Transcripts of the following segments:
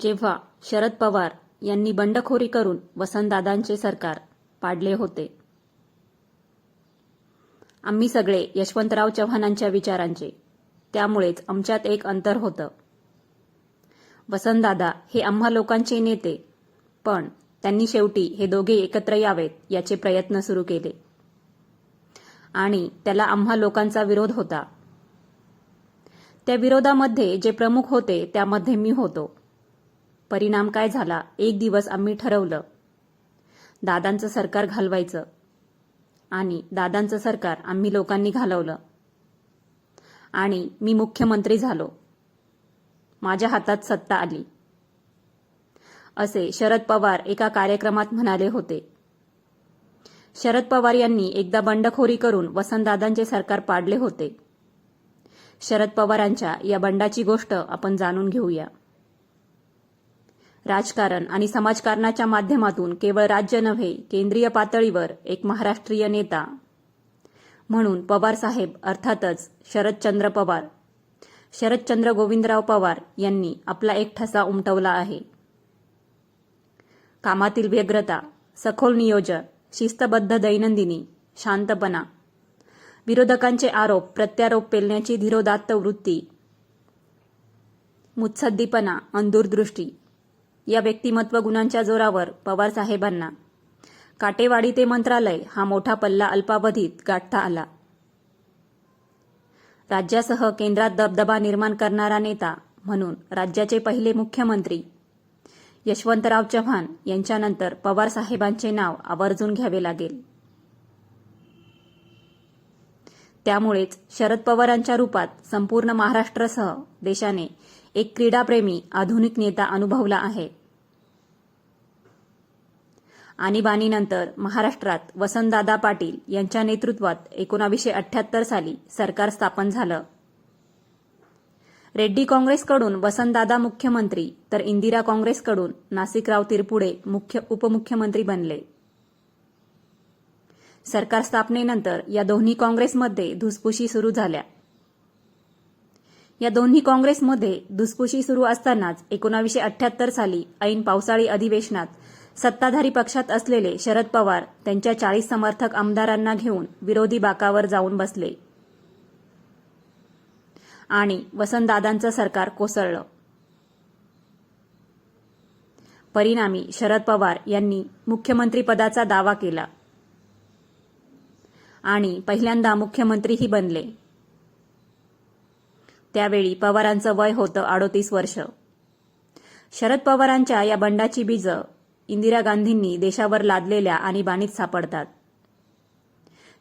जेव्हा शरद पवार यांनी बंडखोरी करून वसंतदादांचे सरकार पाडले होते. आम्ही सगळे यशवंतराव चव्हाणांच्या विचारांचे त्यामुळेच आमच्यात एक अंतर होतं. वसंतदादा हे आम्हा लोकांचे नेते पण त्यांनी शेवटी हे दोघे एकत्र यावेत याचे प्रयत्न सुरू केले. आणि त्याला आम्हा लोकांचा विरोध होता. त्या विरोधामध्ये जे प्रमुख होते त्यामध्ये मी होतो. परिणाम काय झाला? एक दिवस आम्ही ठरवलं. दादांचं सरकार घालवायचं. आणि दादांचं सरकार आम्ही लोकांनी घालवलं. आणि मी मुख्यमंत्री झालो. माझ्या हातात सत्ता आली. असे शरद पवार एका कार्यक्रमात म्हणाले होते. शरद पवार यांनी एकदा बंडखोरी करून वसंतदादांचे सरकार पाडले होते. शरद पवारांच्या या बंडाची गोष्ट आपण जाणून घेऊया. राजकारण आणि समाजकारणाच्या माध्यमातून केवळ राज्य नव्हे केंद्रीय पातळीवर एक महाराष्ट्रीय नेता. म्हणून पवार साहेब अर्थातच शरदचंद्र पवार. शरदचंद्र गोविंदराव पवार यांनी आपला एक ठसा उमटवला आहे. कामातील व्यग्रता सखोल नियोजन शिस्तबद्ध दैनंदिनी शांतपणा विरोधकांचे आरोप प्रत्यारोप पेलण्याची धीरोदात्त वृत्ती मुत्सद्दीपणा अंदूरदृष्टी या व्यक्तिमत्व गुणांच्या जोरावर पवार साहेबांना. काटेवाडी ते मंत्रालय हा मोठा पल्ला अल्पावधीत गाठता आला. राज्यासह केंद्रात दबदबा निर्माण करणारा नेता म्हणून राज्याचे पहिले मुख्यमंत्री यशवंतराव चव्हाण यांच्यानंतर पवार साहेबांचे नाव आवर्जून घ्यावे लागेल. त्यामुळेच शरद पवारांच्या रूपात संपूर्ण महाराष्ट्रासह देशाने एक क्रीडाप्रेमी आधुनिक नेता अनुभवला आहे. आणीबाणीनंतर महाराष्ट्रात वसंतदादा पाटील यांच्या नेतृत्वात एकोणावीसशे अठ्याहत्तर साली सरकार स्थापन झालं. रेड्डी काँग्रेसकडून वसंतदादा मुख्यमंत्री तर इंदिरा काँग्रेसकडून नासिकराव तिरपुडे मुख्य उपमुख्यमंत्री बनले. सरकार स्थापनेनंतर या दोन्ही काँग्रेसमध्ये धुसफुशी सुरू झाल्या. या दोन्ही काँग्रेसमध्ये धुसफुशी सुरू असतानाच एकोणावीसशे अठ्याहत्तर साली ऐन पावसाळी अधिवेशनात सत्ताधारी पक्षात असलेले शरद पवार त्यांच्या चाळीस समर्थक आमदारांना घेऊन विरोधी बाकावर जाऊन बसले. आणि वसंतदादांचं सरकार कोसळलं. परिणामी शरद पवार यांनी मुख्यमंत्रीपदाचा दावा केला. आणि पहिल्यांदा मुख्यमंत्रीही बनले. त्यावेळी पवारांचं वय होतं अडोतीस वर्ष. शरद पवारांच्या या बंडाची बीजं इंदिरा गांधींनी देशावर लादलेल्या आणीबाणीत सापडतात.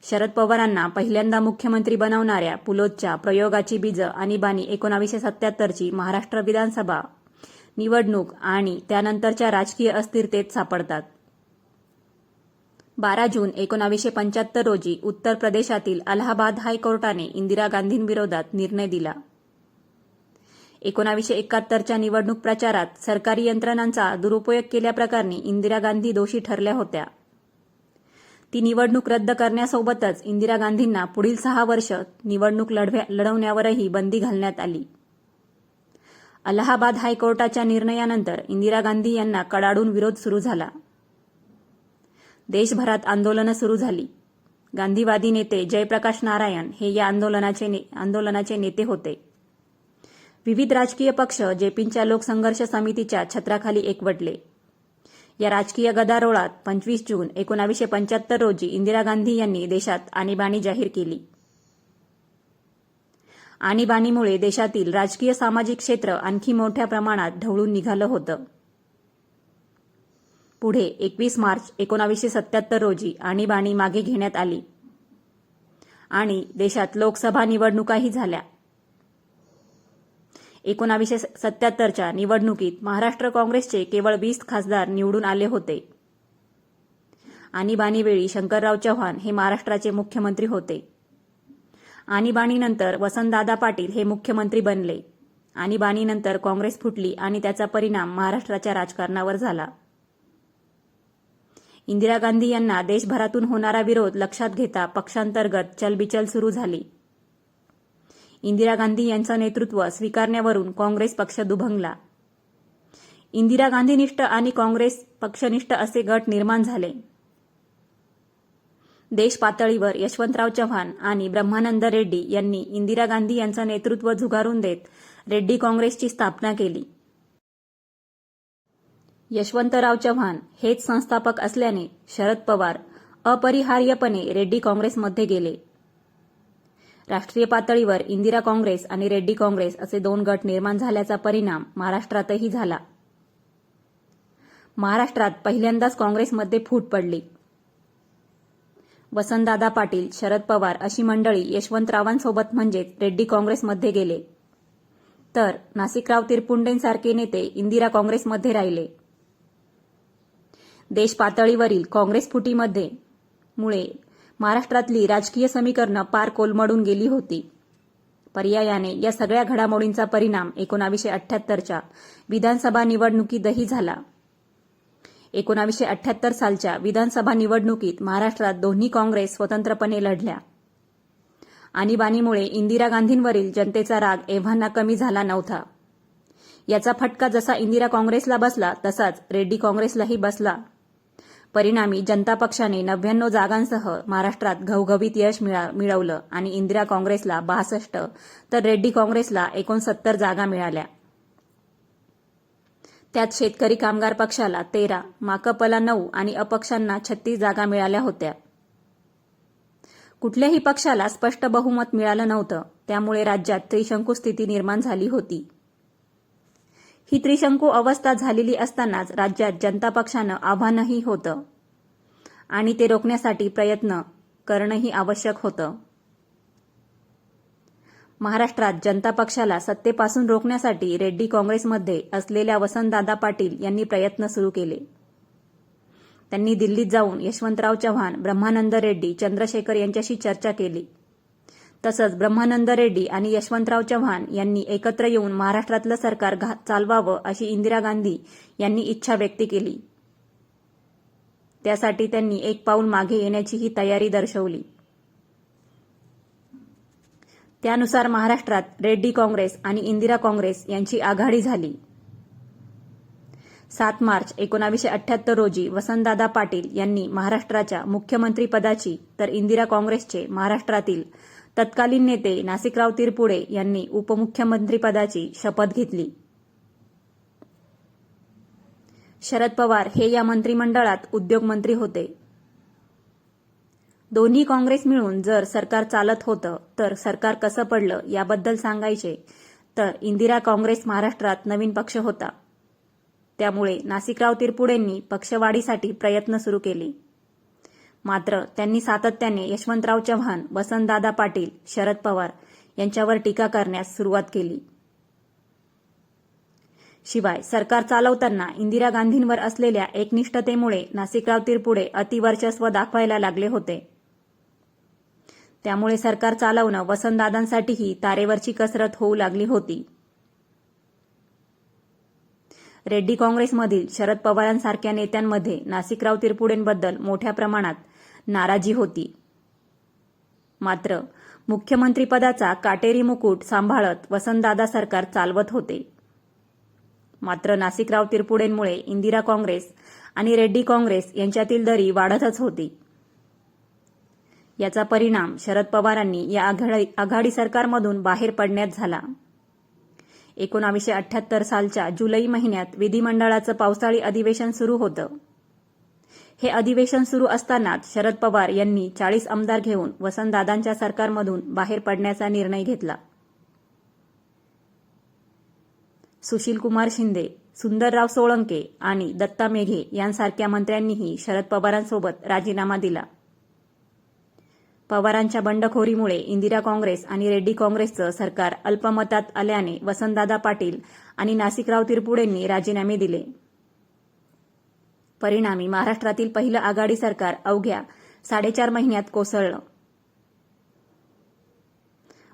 शरद पवारांना पहिल्यांदा मुख्यमंत्री बनवणाऱ्या पुलोदच्या प्रयोगाची बीजं आणीबाणी एकोणावीसशे सत्याहत्तरची महाराष्ट्र विधानसभा निवडणूक आणि त्यानंतरच्या राजकीय अस्थिरतेत सापडतात. बारा जून एकोणावीसशे पंच्याहत्तर रोजी उत्तर प्रदेशातील अलाहाबाद हायकोर्टाने इंदिरा गांधींविरोधात निर्णय दिला. एकोणावीसशे एकाहत्तरच्या निवडणूक प्रचारात सरकारी यंत्रणांचा दुरुपयोग केल्याप्रकरणी इंदिरा गांधी दोषी ठरल्या होत्या. ती निवडणूक रद्द करण्यासोबतच इंदिरा गांधींना पुढील सहा वर्ष निवडणूक लढवण्यावरही बंदी घालण्यात आली. अलाहाबाद हायकोर्टाच्या निर्णयानंतर इंदिरा गांधी यांना कडाडून विरोध सुरू झाला. देशभरात आंदोलनं सुरू झाली. गांधीवादी नेते जयप्रकाश नारायण हे या आंदोलनाचे ने, आंदोलनाचे नेते होते. विविध राजकीय पक्ष जेपींच्या लोकसंघर्ष समितीच्या छत्राखाली एकवटले. या राजकीय गदारोळात पंचवीस जून एकोणावीसशे पंच्याहत्तर रोजी इंदिरा गांधी यांनी देशात आणीबाणी जाहीर केली. आणीबाणीमुळे देशातील राजकीय सामाजिक क्षेत्र आणखी मोठ्या प्रमाणात ढवळून निघालं होतं. पुढे एकवीस मार्च एकोणावीसशे सत्याहत्तर रोजी आणीबाणी मागे घेण्यात आली. आणि देशात लोकसभा निवडणुकाही झाल्या. एकोणावीसशे सत्याहत्तरच्या निवडणुकीत महाराष्ट्र काँग्रेसचे केवळ वीस खासदार निवडून आले होते. आणीबाणीवेळी शंकरराव चव्हाण हे महाराष्ट्राचे मुख्यमंत्री होते. आणीबाणीनंतर वसंतदादा पाटील हे मुख्यमंत्री बनले. आणीबाणीनंतर काँग्रेस फुटली आणि त्याचा परिणाम महाराष्ट्राच्या राजकारणावर झाला. इंदिरा गांधी यांना देशभरातून होणारा विरोध लक्षात घेता पक्षांतर्गत चलबिचल सुरू झाली. इंदिरा गांधी यांचं नेतृत्व स्वीकारण्यावरून काँग्रेस पक्ष दुभंगला. इंदिरा गांधीनिष्ठ आणि काँग्रेस पक्षनिष्ठ असे गट निर्माण झाले. देश पातळीवर यशवंतराव चव्हाण आणि ब्रह्मानंद रेड्डी यांनी इंदिरा गांधी यांचं नेतृत्व झुगारून देत रेड्डी काँग्रेसची स्थापना केली. यशवंतराव चव्हाण हेच संस्थापक असल्याने शरद पवार अपरिहार्यपणे रेड्डी काँग्रेसमध्ये गेले. राष्ट्रीय पातळीवर इंदिरा काँग्रेस आणि रेड्डी काँग्रेस असे दोन गट निर्माण झाल्याचा परिणाम महाराष्ट्रातही झाला. महाराष्ट्रात पहिल्यांदाच काँग्रेसमध्ये फूट पडली. वसंतदादा पाटील शरद पवार अशी मंडळी यशवंतरावांसोबत म्हणजेच रेड्डी काँग्रेसमध्ये गेले. तर नाशिकराव तिरपुंडेंसारखे नेते इंदिरा काँग्रेसमध्ये राहिले. देश पातळीवरील काँग्रेस फुटीमध्ये मुळे महाराष्ट्रातली राजकीय समीकरणं पार कोलमडून गेली होती. पर्यायाने या सगळ्या घडामोडींचा परिणाम एकोणावीसशे अठ्ठ्याहत्तरच्या विधानसभा निवडणुकीतही झाला. एकोणावीसशे अठ्ठ्याहत्तर सालच्या विधानसभा निवडणुकीत महाराष्ट्रात दोन्ही काँग्रेस स्वतंत्रपणे लढल्या. आणीबाणीमुळे इंदिरा गांधींवरील जनतेचा राग एव्हाना कमी झाला नव्हता. याचा फटका जसा इंदिरा काँग्रेसला बसला तसाच रेड्डी काँग्रेसलाही बसला. परिणामी जनता पक्षाने नव्याण्णव जागांसह महाराष्ट्रात घवघवीत यश मिळा- मिळवलं आणि इंदिरा काँग्रेसला बासष्ट तर रेड्डी काँग्रेसला एकोणसत्तर जागा मिळाल्या. त्यात शेतकरी कामगार पक्षाला तेरा माकपला नऊ आणि अपक्षांना छत्तीस जागा मिळाल्या होत्या. कुठल्याही पक्षाला स्पष्ट बहुमत मिळालं नव्हतं. त्यामुळे राज्यात त्रिशंकू स्थिती निर्माण झाली होती. ही त्रिशंकू अवस्था झालेली असतानाच राज्यात जनता पक्षानं आव्हानही होतं. आणि ते रोखण्यासाठी प्रयत्न करणंही आवश्यक होतं. महाराष्ट्रात जनता पक्षाला सत्तेपासून रोखण्यासाठी रेड्डी काँग्रेसमध्ये असलेल्या वसंतदादा पाटील यांनी प्रयत्न सुरू केले. त्यांनी दिल्लीत जाऊन यशवंतराव चव्हाण ब्रह्मानंद रेड्डी चंद्रशेखर यांच्याशी चर्चा केली. तसंच ब्रह्मानंद रेड्डी आणि यशवंतराव चव्हाण यांनी एकत्र येऊन महाराष्ट्रातलं सरकार चालवावं अशी इंदिरा गांधी यांनी इच्छा व्यक्त केली. त्यासाठी त्यांनी एक पाऊल मागे येण्याचीही तयारी दर्शवली. त्यानुसार महाराष्ट्रात रेड्डी काँग्रेस आणि इंदिरा काँग्रेस यांची आघाडी झाली. सात मार्च एकोणावीसशे अठ्ठ्याहत्तर रोजी वसंतदादा पाटील यांनी महाराष्ट्राच्या मुख्यमंत्रीपदाची तर इंदिरा काँग्रेसचे महाराष्ट्रातील तत्कालीन नेते नासिकराव तिरपुडे यांनी उपमुख्यमंत्रीपदाची शपथ घेतली. शरद पवार हे या मंत्रिमंडळात उद्योगमंत्री होते. दोन्ही काँग्रेस मिळून जर सरकार चालत होतं तर सरकार कसं पडलं याबद्दल सांगायचे तर इंदिरा काँग्रेस महाराष्ट्रात नवीन पक्ष होता. त्यामुळे नासिकराव तिरपुडेंनी पक्षवाढीसाठी प्रयत्न सुरू केले. मात्र त्यांनी सातत्याने यशवंतराव चव्हाण वसंतदादा पाटील शरद पवार यांच्यावर टीका करण्यास सुरुवात केली. शिवाय सरकार चालवताना इंदिरा गांधींवर असलेल्या एकनिष्ठतेमुळे नासिकराव तिरपुडे अतिवर्चस्व दाखवायला लागले होते. त्यामुळे सरकार चालवणं वसंतदादांसाठीही तारेवरची कसरत होऊ लागली होती. रेड्डी काँग्रेसमधील शरद पवारांसारख्या नेत्यांमध्ये नासिकराव तिरपुडेंबद्दल मोठ्या प्रमाणात नाराजी होती. मात्र मुख्यमंत्रीपदाचा काटेरी मुकुट सांभाळत वसंतदादा सरकार चालवत होते. मात्र नासिकराव तिरपुडेंमुळे इंदिरा काँग्रेस आणि रेड्डी काँग्रेस यांच्यातील दरी वाढतच होती. याचा परिणाम शरद पवारांनी या आघाडी आघाडी सरकारमधून बाहेर पडण्यात झाला. एकोणावीसशे अठ्ठ्याहत्तर सालच्या जुलै महिन्यात विधिमंडळाचं पावसाळी अधिवेशन सुरू होतं. हे अधिवेशन सुरू असतानाच शरद पवार यांनी चाळीस आमदार घेऊन वसंतदादांच्या सरकारमधून बाहेर पडण्याचा निर्णय घेतला. सुशीलकुमार शिंदे सुंदरराव सोळंके आणि दत्ता मेघे यांसारख्या मंत्र्यांनीही शरद पवारांसोबत राजीनामा दिला. पवारांच्या बंडखोरीमुळे इंदिरा काँग्रेस आणि रेड्डी काँग्रेसचं सरकार अल्पमतात आल्याने वसंतदादा पाटील आणि नासिकराव तिरपुडेंनी राजीनामे दिले. परिणामी महाराष्ट्रातील पहिलं आघाडी सरकार अवघ्या साडेचार महिन्यात कोसळलं.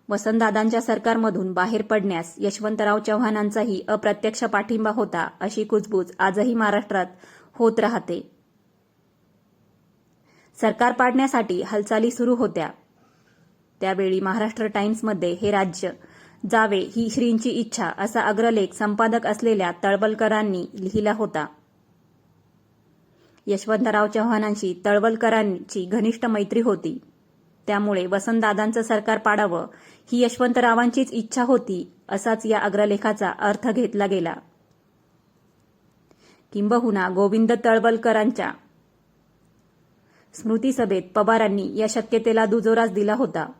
वसंतदादांच्या सरकारमधून बाहेर पडण्यास यशवंतराव चव्हाणांचाही अप्रत्यक्ष पाठिंबा होता अशी कुजबूज आजही महाराष्ट्रात होत राहते. सरकार पाडण्यासाठी हालचाली सुरू होत्या. त्यावेळी महाराष्ट्र टाइम्समध्ये हे राज्य जावे ही श्रींची इच्छा असा अग्रलेख संपादक असलेल्या तळवलकरांनी लिहिला होता. यशवंतराव चव्हाणांशी तळवलकरांची घनिष्ठ मैत्री होती. त्यामुळे वसंतदादांचं सरकार पाडावं ही यशवंतरावांचीच इच्छा होती असाच या अग्रलेखाचा अर्थ घेतला गेला. किंबहुना गोविंद तळवलकरांच्या स्मृतीसभेत पवारांनी या शक्यतेला दुजोराच दिला होता.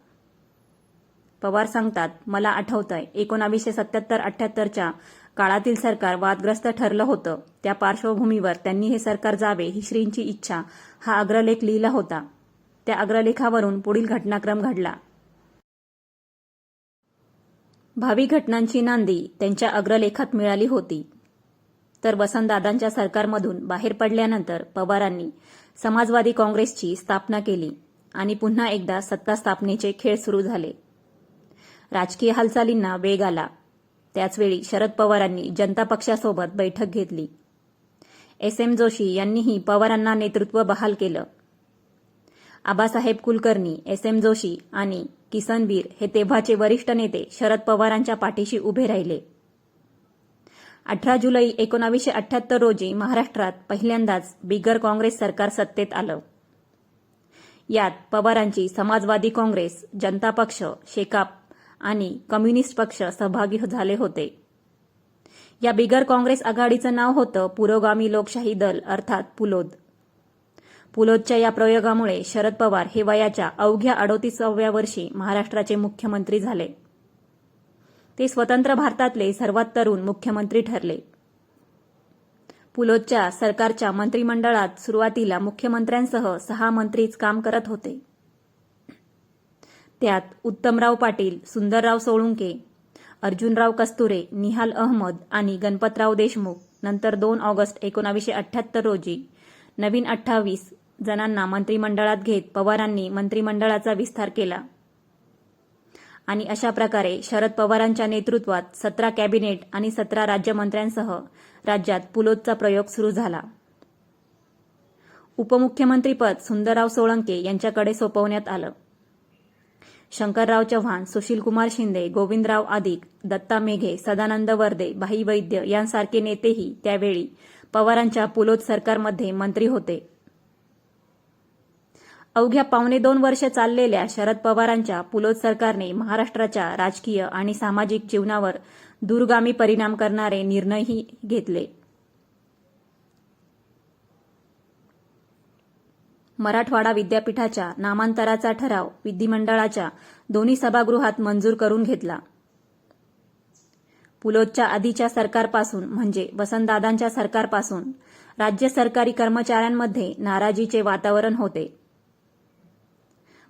पवार सांगतात मला आठवतंय एकोणावीसशे सत्याहत्तर अठ्याहत्तरच्या काळातील सरकार वादग्रस्त ठरलं होतं. त्या पार्श्वभूमीवर त्यांनी हे सरकार जावे ही श्रींची इच्छा हा अग्रलेख लिहिला होता. त्या अग्रलेखावरून पुढील घटनाक्रम घडला. भावी घटनांची नांदी त्यांच्या अग्रलेखात मिळाली होती. तर वसंतदादांच्या सरकारमधून बाहेर पडल्यानंतर पवारांनी समाजवादी काँग्रेसची स्थापना केली आणि पुन्हा एकदा सत्ता स्थापनेचे खेळ सुरू झाले. राजकीय हालचालींना वेग आला. त्याचवेळी शरद पवारांनी जनता पक्षासोबत बैठक घेतली. एस. एम. जोशी यांनीही पवारांना नेतृत्व बहाल केलं. आबासाहेब कुलकर्णी एस. एम. जोशी आणि किसनवीर हे तेव्हाचे वरिष्ठ नेते शरद पवारांच्या पाठीशी उभे राहिले. अठरा जुलै एकोणावीसशे अठ्याहत्तर रोजी महाराष्ट्रात पहिल्यांदाच बिगर काँग्रेस सरकार सत्तेत आलं. यात पवारांची समाजवादी काँग्रेस जनता पक्ष शेकाप आणि कम्युनिस्ट पक्ष सहभागी झाले होते. या बिगर काँग्रेस आघाडीचं नाव होतं पुरोगामी लोकशाही दल अर्थात पुलोद. पुलोदच्या या प्रयोगामुळे शरद पवार हे वयाच्या अवघ्या अडोतीसाव्या वर्षी महाराष्ट्राचे मुख्यमंत्री झाले. ते स्वतंत्र भारतातले सर्वात तरुण मुख्यमंत्री ठरले. पुलोदच्या सरकारच्या मंत्रिमंडळात सुरुवातीला मुख्यमंत्र्यांसह सहा मंत्रीच काम करत होते. त्यात उत्तमराव पाटील सुंदरराव सोळुंके अर्जुनराव कस्तुरे निहाल अहमद आणि गणपतराव देशमुख. नंतर दोन ऑगस्ट एकोणावीसशे अठ्याहत्तर रोजी नवीन अठ्ठावीस जणांना मंत्रिमंडळात घेत पवारांनी मंत्रिमंडळाचा विस्तार केला. आणि अशा प्रकारे शरद पवारांच्या नेतृत्वात सतरा कॅबिनेट आणि सतरा राज्यमंत्र्यांसह राज्यात पुलोदचा प्रयोग सुरू झाला. उपमुख्यमंत्रीपद सुंदरराव सोळंके यांच्याकडे सोपवण्यात आलं. शंकरराव चव्हाण सुशीलकुमार शिंदे गोविंदराव आदिक दत्ता मेघे सदानंद वर्दे भाई वैद्य यांसारखे नेतेही त्यावेळी पवारांच्या पुलोद सरकारमध्ये मंत्री होते. अवघ्या पावणे दोन वर्ष चाललेल्या शरद पवारांच्या पुलोद सरकारने महाराष्ट्राच्या राजकीय आणि सामाजिक जीवनावर दूरगामी परिणाम करणारे निर्णयही घेतले. मराठवाडा विद्यापीठाच्या नामांतराचा ठराव विधिमंडळाच्या दोन्ही सभागृहात मंजूर करून घेतला. पुलोदच्या आधीच्या सरकारपासून म्हणजे वसंतदादांच्या सरकारपासून राज्य सरकारी कर्मचाऱ्यांमध्ये नाराजीचे वातावरण होते.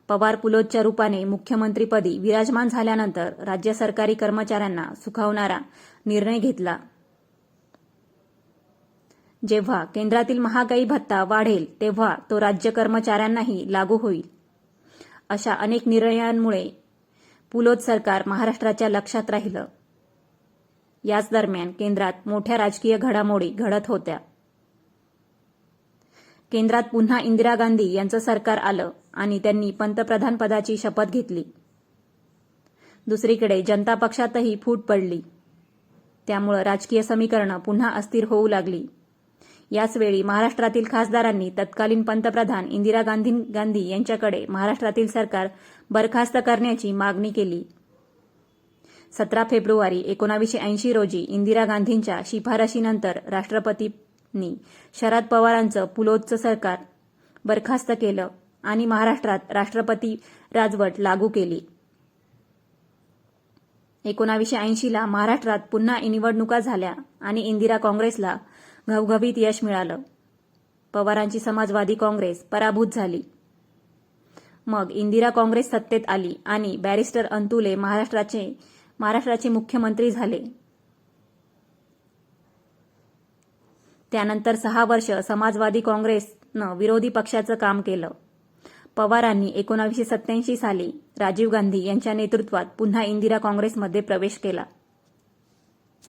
पवार पुलोदच्या रूपाने मुख्यमंत्रीपदी विराजमान झाल्यानंतर राज्य सरकारी कर्मचाऱ्यांना सुखावणारा निर्णय घेतला. जेव्हा केंद्रातील महागाई भत्ता वाढेल तेव्हा तो राज्य कर्मचाऱ्यांनाही लागू होईल. अशा अनेक निर्णयांमुळे पुलोद सरकार महाराष्ट्राच्या लक्षात राहिलं. याच दरम्यान केंद्रात मोठ्या राजकीय घडामोडी घडत होत्या. केंद्रात पुन्हा इंदिरा गांधी यांचं सरकार आलं आणि त्यांनी पंतप्रधान पदाची शपथ घेतली. दुसरीकडे जनता पक्षातही फूट पडली. त्यामुळं राजकीय समीकरणं पुन्हा अस्थिर होऊ लागली. याचवेळी महाराष्ट्रातील खासदारांनी तत्कालीन पंतप्रधान इंदिरा गांधी गांधी यांच्याकडे महाराष्ट्रातील सरकार बरखास्त करण्याची मागणी केली. सतरा फेब्रुवारी एकोणावीसशे ऐंशी रोजी इंदिरा गांधींच्या शिफारशीनंतर राष्ट्रपतींनी शरद पवारांचं पुलोदचं सरकार बरखास्त केलं आणि महाराष्ट्रात राष्ट्रपती राजवट लागू केली. एकोणावीसशे ऐंशीला महाराष्ट्रात पुन्हा निवडणुका झाल्या आणि इंदिरा काँग्रेसला घवघवीत यश मिळालं. पवारांची समाजवादी काँग्रेस पराभूत झाली. मग इंदिरा काँग्रेस सत्तेत आली आणि बॅरिस्टर अंतुले महाराष्ट्राचे महाराष्ट्राचे मुख्यमंत्री झाले. त्यानंतर सहा वर्ष समाजवादी काँग्रेसनं विरोधी पक्षाचं काम केलं. पवारांनी एकोणावीसशे सत्याऐंशी साली राजीव गांधी यांच्या नेतृत्वात पुन्हा इंदिरा काँग्रेसमध्ये प्रवेश केला.